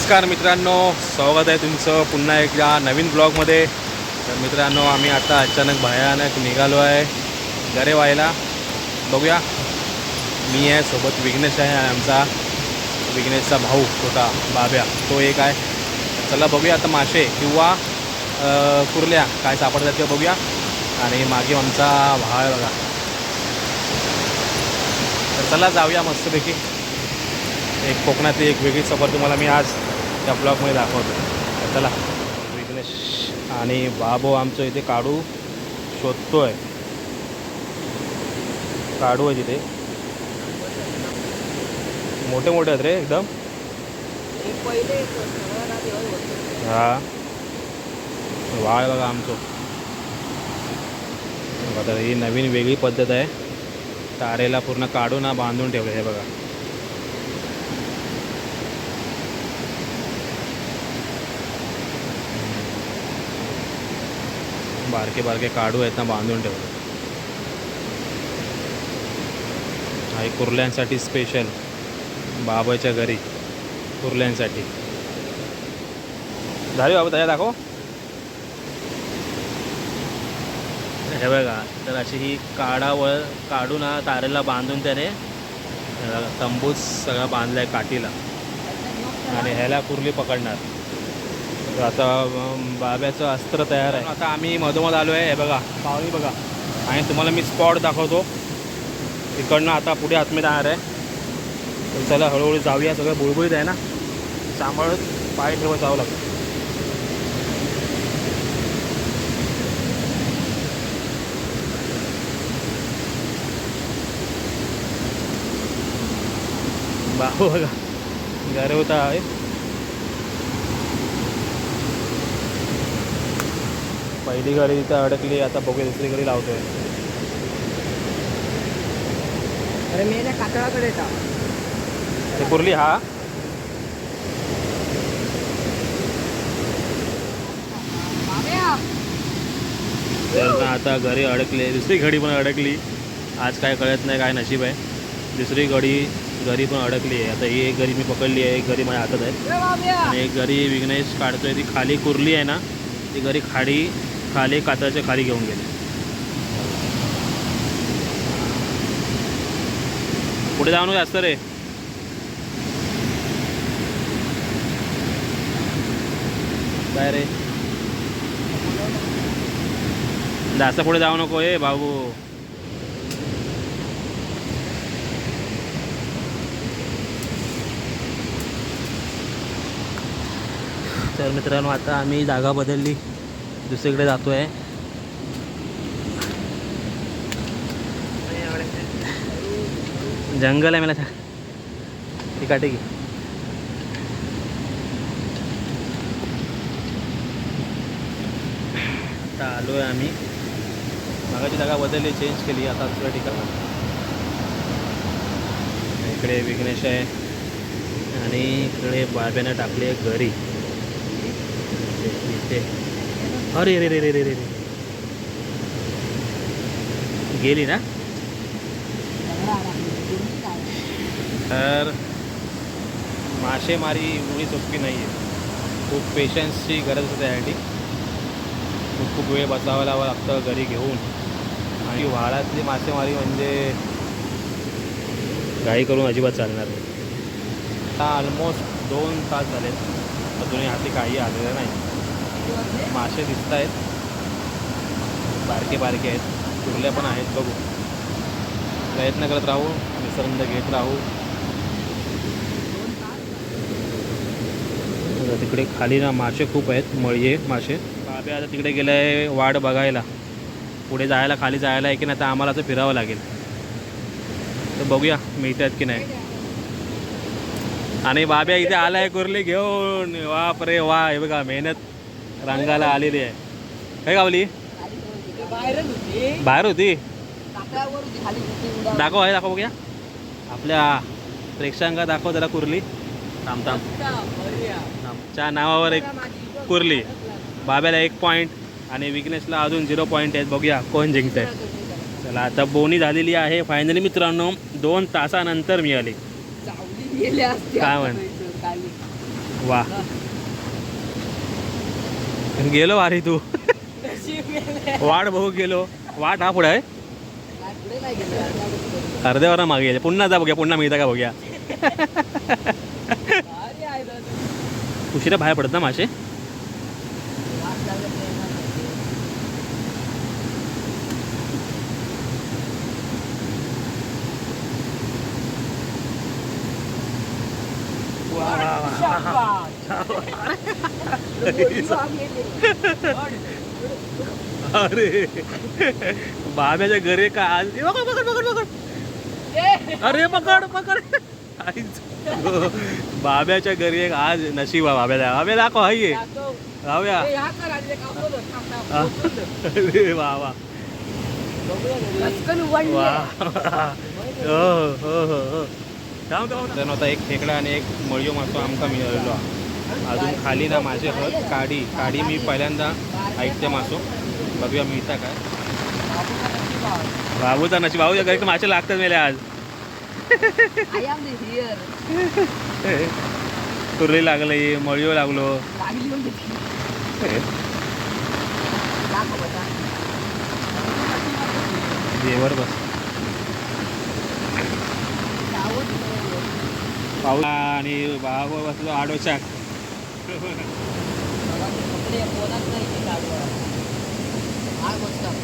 नमस्कार मित्रांनो स्वागत आहे तुमचं पुन्हा एकदा नवीन ब्लॉगमध्ये. तर मित्रांनो आम्ही आता अचानक भयानक निघालो आहे गरे व्हायला बघूया. मी आहे सोबत विघ्नेश आहे आणि आमचा विघ्नेशचा भाऊ छोटा बाब्या. तो एक आहे. चला बघूया आता मासे किंवा कुर्ल्या काय सापडतात ते बघूया. आणि मागे आमचा भाव आहे बघा. तर चला जाऊया मस्तपैकी. एक कोकणातली एक वेगळी सफर तुम्हाला मी आज त्या ब्लॉगमध्ये दाखवतो चला विघ्नेश आणि बाबो आमचं इथे काढू शोधतोय. काढू आहे तिथे. मोठे मोठे आहेत रे एकदम. हा वाळ बघा आमचं. बघा ही नवीन वेगळी पद्धत आहे. तारेला पूर्ण काढून हा बांधून ठेवलं हे बघा. बारके बारके काढू आहेत ना बांधून ठेवले. आई कुर्ल्यांसाठी स्पेशल बाबाच्या घरी कुर्ल्यांसाठी. झाली बाबा त्याच्या दाखव. हे बघा तर अशी ही काढावळ काढून हा तारेला बांधून त्याने हे बघा, तंबूच सगळा बांधलाय काठीला. आणि ह्याला कुर्ली पकडणार. तर आता बाब्याचं अस्त्र तयार आहे. आता आम्ही मधोमध आलो आहे हे बघा पावली बघा. आणि तुम्हाला मी स्पॉट दाखवतो. इकडनं आता पुढे आतमध्ये जाणार आहे. तर चला हळूहळू जाऊया सगळं बुळबुळीत आहे ना? सांभाळत पाय ठेवत जावं लागतं. बाबू बघा घर होता आहे. पहिली गाडी तिथे अडकली आता बघूया दुसरी गाडी लावतोय. अरे मी ना कातळाकडे येतात कुर्ली हा. तर आता घरी अडकले दुसरी गाडी पण अडकली. आज काय कळत नाही काय नशीब आहे. दुसरी गाडी घरी पण अडकली आहे. आता ही एक गाडी मी पकडली आहे एक गाडी माझ्या हातात आहे. आणि एक घरी विघ्नेश काढतोय ती खाली कुर्ली आहे ना. ती घरी खाडी खाली कातळाच्या खाली घेऊन गेले. पुढे जाऊन जास्त रे. काय रे? जास्त पुढे जाऊ नको ए भाऊ. तर मित्रांनो आता आम्ही जागा बदलली. दुसरीकडे जातो आहे जंगल आहे मला ठीक आहे ठीक आता आलो आहे आम्ही. मागाची जागा बदलली चेंज केली. आता दुसऱ्या ठिकाणी इकडे विघ्नेश आहे. आणि इकडे बाब्यानं टाकली आहे घरी. इथे. अरे रे रे रे रे रे गेली ना? तर मासेमारी एवढी सोपी नाही आहे खूप पेशन्सची गरज असते त्यासाठी. खूप खूप वेळ बसावा लावा लागतं घरी घेऊन. आणि व्हाळातली मासेमारी म्हणजे घाई करून अजिबात चालणार नाही. आता ऑलमोस्ट दोन तास झाले अजूनही हाती काही आलेलं नाही. मासे दिसत आहेत. बारके बारके आहेत. कुर्ल्या पण आहेत बघू. प्रयत्न करत राहू. निसर्ग घेत राहू. तिकडे खाली ना मासे खूप आहेत. मळये मासे. बाबे आता तिकडे गेलं आहे वाट बघायला. पुढे जायला खाली जायला आहे की नाही तर आम्हाला असं फिरावं लागेल. तर बघूया मिळतात की नाही. आणि बाब्या इथे आलाय कुर्ली घेऊन. वापरे वा हे बघा मेहनत. रंगाला आलेली आहे. काय गावली? बाहेर होती. दाखव आहे दाखव बघूया. आपल्या प्रेक्षकांका दाखव जरा कुर्ली. थांब थांब. आमच्या नावावर एक कुर्ली. बाब्याला एक पॉईंट आणि विघ्नेशला अजून झिरो पॉईंट आहेत. बघूया कोण जिंकत आहे चला आता बोनी झालेली आहे. फायनली मित्रांनो दोन तासानंतर मिळाली. काय म्हण? खाली. गेलो वारी तू. वाट बघू गेलो. वाट हा पुढे आहे. अर्ध्यावर मागे गेले. पुन्हा जा बघूया पुन्हा मिळता का बघूया. उशिरा बाहेर पडत ना मासे वाट लागलं ते येणार नाही. अरे. बाब्याच्या घरी का आज? पकड पकड पकड पकड. अरे पकड पकड. बाब्याच्या घरी एक आज नशीब आहे बाब्याला. बाब्या दाखव हाय ये. बाब्या. हा. अरे वा वा वा. हो हो हो. हो थांब, थांब, थांब. एक खेकडा आणि एक मळयो मासो आमका मिळालेलो. अजून खाली ना माझे हत काडी. काडी मी पहिल्यांदा ऐकते मासो. बघूया मिळता काय. बाबूचा नशीब बाबूच्या घरी तर मासे लागतात मेले आज. कुर्ली लागली मळयो लागलो. म्हणजे. जेवर बस. पाऊस आणि बाबा बसलो आडोशाक. कपडे कोणाच नाही ते काढवा. आग बसतात.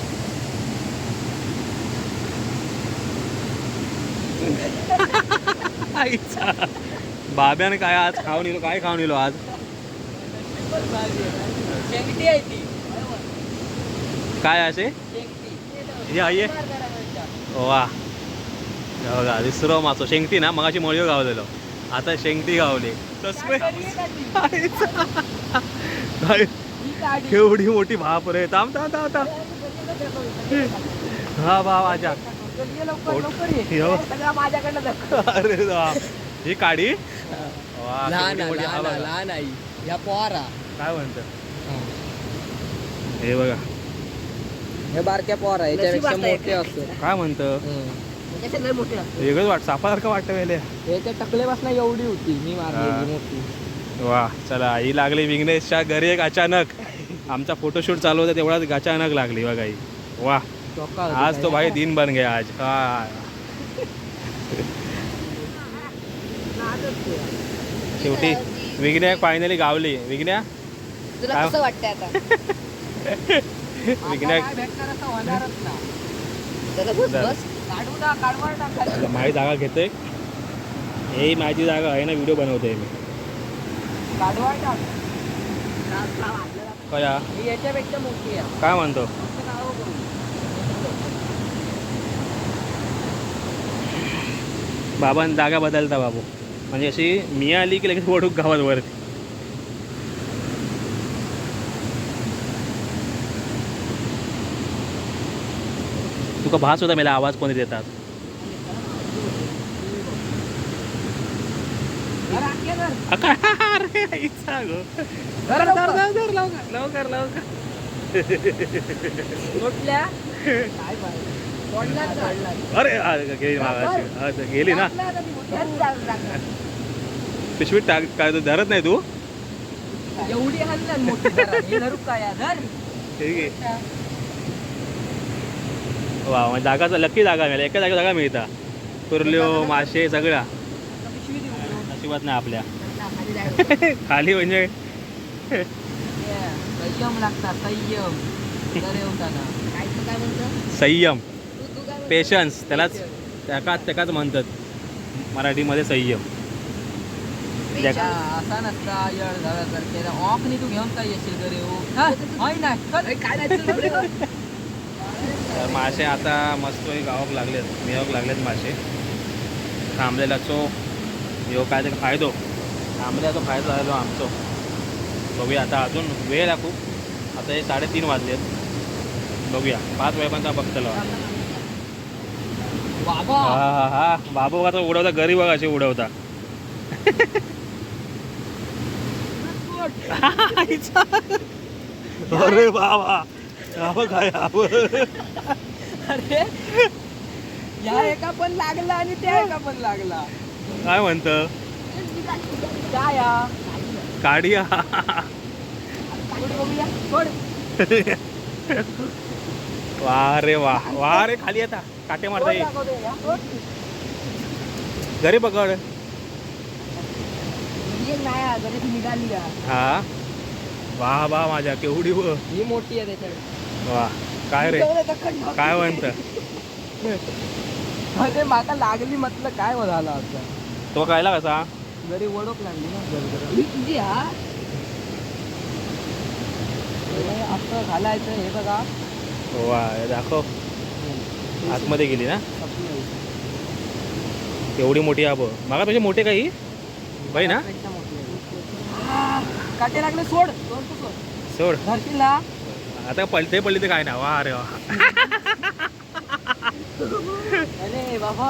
आईचा. बाब्याने काय आज खाऊन येलो काय खाऊन येलो आज? शेंगटी आहे ती काय असे? शेंगटी आहे? वा. बघा दुसरं मासो शेंगटी ना मगाशी मळयो गावलेलो. आता शेंगटी गावली. ही. केवढी मोठी भाप रे. थांब थांब थांब थांब. हा भाव आजा. अरे. ही काडी लहान हा आई या पोरा काय म्हणतं? हे. बघा. हे बारक्या पोरा याच्यापेक्षा मोठे असतो. काय म्हणतं? मोठे वेगळंच वाट सापासारखं वाटतं वेळे याच्या टकलेपासून एवढी होती मी हा. मारली मोठी. वा चला ही लागली विघ्नेशच्या घरी एक अचानक. आमचा फोटोशूट चालू होता तेवढाच अचानक लागली बघा ही वा. आज तो. भाई दिन बन गया आज. हा. शेवटी विघ्न्या फायनली गावली. विघ्न्या? तुला? कसं वाटतंय आता? आता विघ्न्या माझी जागा घेते हे माझी जागा आहे ना व्हिडिओ बनवतोय मी. कया? म्हणतो. बाबांनी जागा बदलता बाबू. म्हणजे अशी मी आली की लगेच ओढूक गावात वरती. तुका भास होता मला आवाज कोणी देतात? लवकर. लवकर? अरे गेली मागाशी. गेली ना. पिशवीत टाक काय तू धरत नाही तू? एवढी हल्ली ना मोठी जरा. हे धरू काय या? धर. ठीक आहे वा म्हणजे जागाचा लकी जागा मिळाला. एका जागा जागा मिळता. कुर्ल्यो मासे सगळ्या. नशिबात नाही आपल्या. खाली म्हणजे. संयम लागतात संयम? पेशन्स त्यालाच त्याकाच त्याकाच म्हणतात. मराठीमध्ये संयम. असा नसता. येळ झाला तर त्याला ऑफ नाही तू घेऊन काय येशील घरी काय. तर मासे आता मस्त गावाक लागलेत मिळवक लागलेत मासे. थांबलेला चो ह्यो काय तरी फायदो? थांबल्याचा फायदा झालो आमचो. बघूया आता अजून वेळ आहे खूप. आता हे साडेतीन वाजलेत. बघूया पाच वेळापर्यंत बघतलो. हा हा हा. बाबू आता उडवता घरी बघा असे उडवता. अरे बाबा! यावं काय अरे या एका पण लागला आणि त्या एका पण लागला. काय म्हणतं? काय या? काढिया बघूया सोड. वा रे वा. वा रे खाली आता. काटे मारता ये. घरी पकड ही निघाली. हा. वा वा माझ्या. केवढी व ही मोठी आहे त्याच्याकडे. वा काय रे? काय म्हणत? अरे माका लागली म्हटलं काय हो झालं आता? तो कायला कसा? जरी ओळख लागली ना ही हा? हे असं घालायचं हे बघा. वा हे दाखव. आतमध्ये गेली ना. एवढी मोठी आब. मागा तुझे मोठे काही बाई ना? पेक्षा. काटे लागले सोड. सोड सोड. सोड. धरशील ना? आता पलते पडली ते काय ना वा वा. अरे बाबा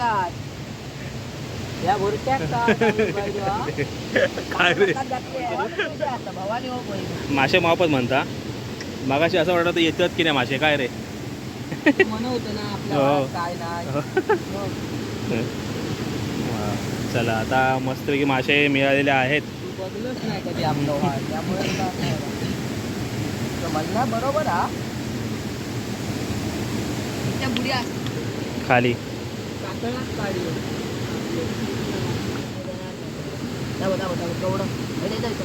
का हा? काय रे? हो. मासे मापत म्हणता. मागाशी असं वाटतं येतात की नाही मासे. काय रे? हो. वा. चला आता मस्तपैकी मासे मिळालेले आहेत. म्हणणं बरोबर हा. त्या बुड्या. खाली.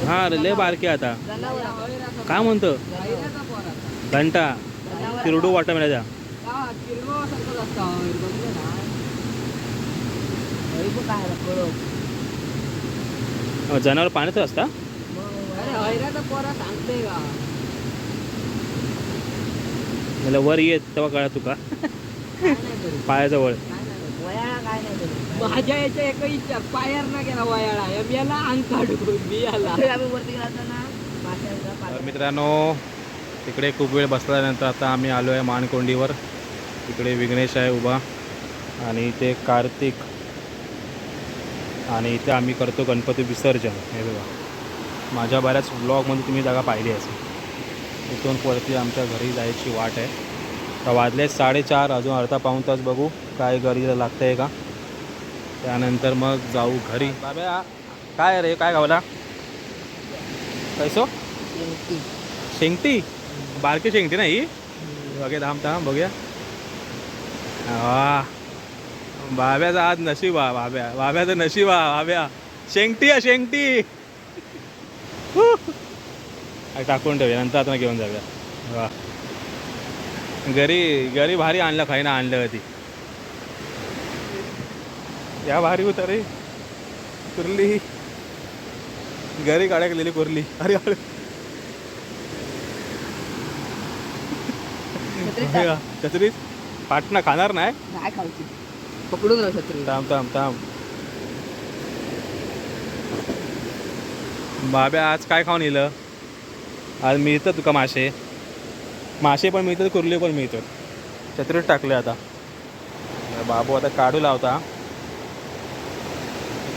हा रे लय बारके आता. जनावर. काय म्हणतो. घंटा. तिरडू वाटा मिळायचा रे, कळत. जनावर पाण्यात असता? पोरा सांगते का? मला वर येत तेव्हा कळा तुका पायाजवळ. माझ्या याच्या एक पायर ना गेला एम याला अंग काढून बी याला वरती. मित्रांनो तिकडे खूप वेळ बसल्यानंतर आता आम्ही आलो आहे मानकोंडीवर. तिकडे विघ्नेश आहे उभा आणि इथे कार्तिक आणि इथे आम्ही करतो गणपती विसर्जन. हे बघा. माझ्या बऱ्याच ब्लॉगमध्ये तुम्ही जागा पाहिली असेल. इथून वरती आमच्या घरी जायची वाट आहे. तर वाजले साडेचार अजून अर्धा पाऊण तास बघू काय घरी लागतं आहे का. त्यानंतर मग जाऊ घरी. बाबा काय रे काय गावला कैसो शेंगटी. शेंगटी बारकी शेंगटी नाही बघे थांब थांब बघूया. वा. बाब्याचा आज नशीब हा बाब्या. बाब्याचं नशीब हा बाब्या. शेंगटी आहे शेंगटी हू. आ, टाकून ठेवूया नंतर आता घेऊन जाऊया. वा. घरी घरी भारी आणलं खाई ना आणलं होती या भारी होता रे कुर्ली. घरी गाड्या केलेली कुर्ली. अरे अरे. छत्रीत पाटणा खाणार नाही? पकडून छत्री थांब थांब थांब. बाब्या आज काय खाऊन येलं? आज मिळतं तुका मासे. मासे पण मिळतात कुर्ले पण मिळतात. छत्रीत टाकले आता. बाबू आता काढू लावता.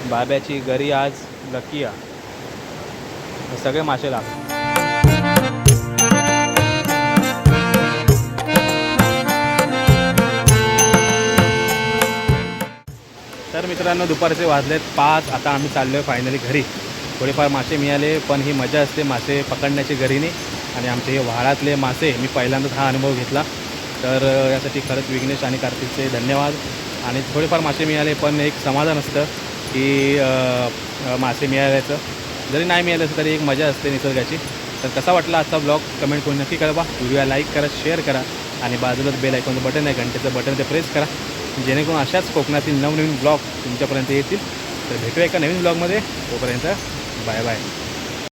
बाब्याची घरी आज लकी आ. सगळे मासे लाग तर मित्रांनो दुपारचे वाजलेत पाच. आता आम्ही चाललो आहे फायनली घरी. थोडेफार मासे मिळाले पण ही मजा असते मासे पकडण्याची घरीने. आणि आमचे हे व्हाळातले मासे मी पहिल्यांदाच हा अनुभव घेतला. तर यासाठी खरंच विघ्नेश आणि कार्तिकचे धन्यवाद. आणि थोडेफार मासे मिळाले पण एक समाधान असतं की मासे मिळाल्याचं. जरी नाही मिळालं तरी एक मजा असते निसर्गाची. तर कसा वाटला आजचा ब्लॉग? कमेंट करून नक्की कळवा. व्हिडिओला लाईक करा शेअर करा आणि बाजूलाच बेल आयकॉनचं बटन आहे घंटेचं बटन ते प्रेस करा. जेणेकरून अशाच कोकणातील नवनवीन ब्लॉग तुमच्यापर्यंत येतील. तर भेटूया एका नवीन ब्लॉगमध्ये. तोपर्यंत 拜拜。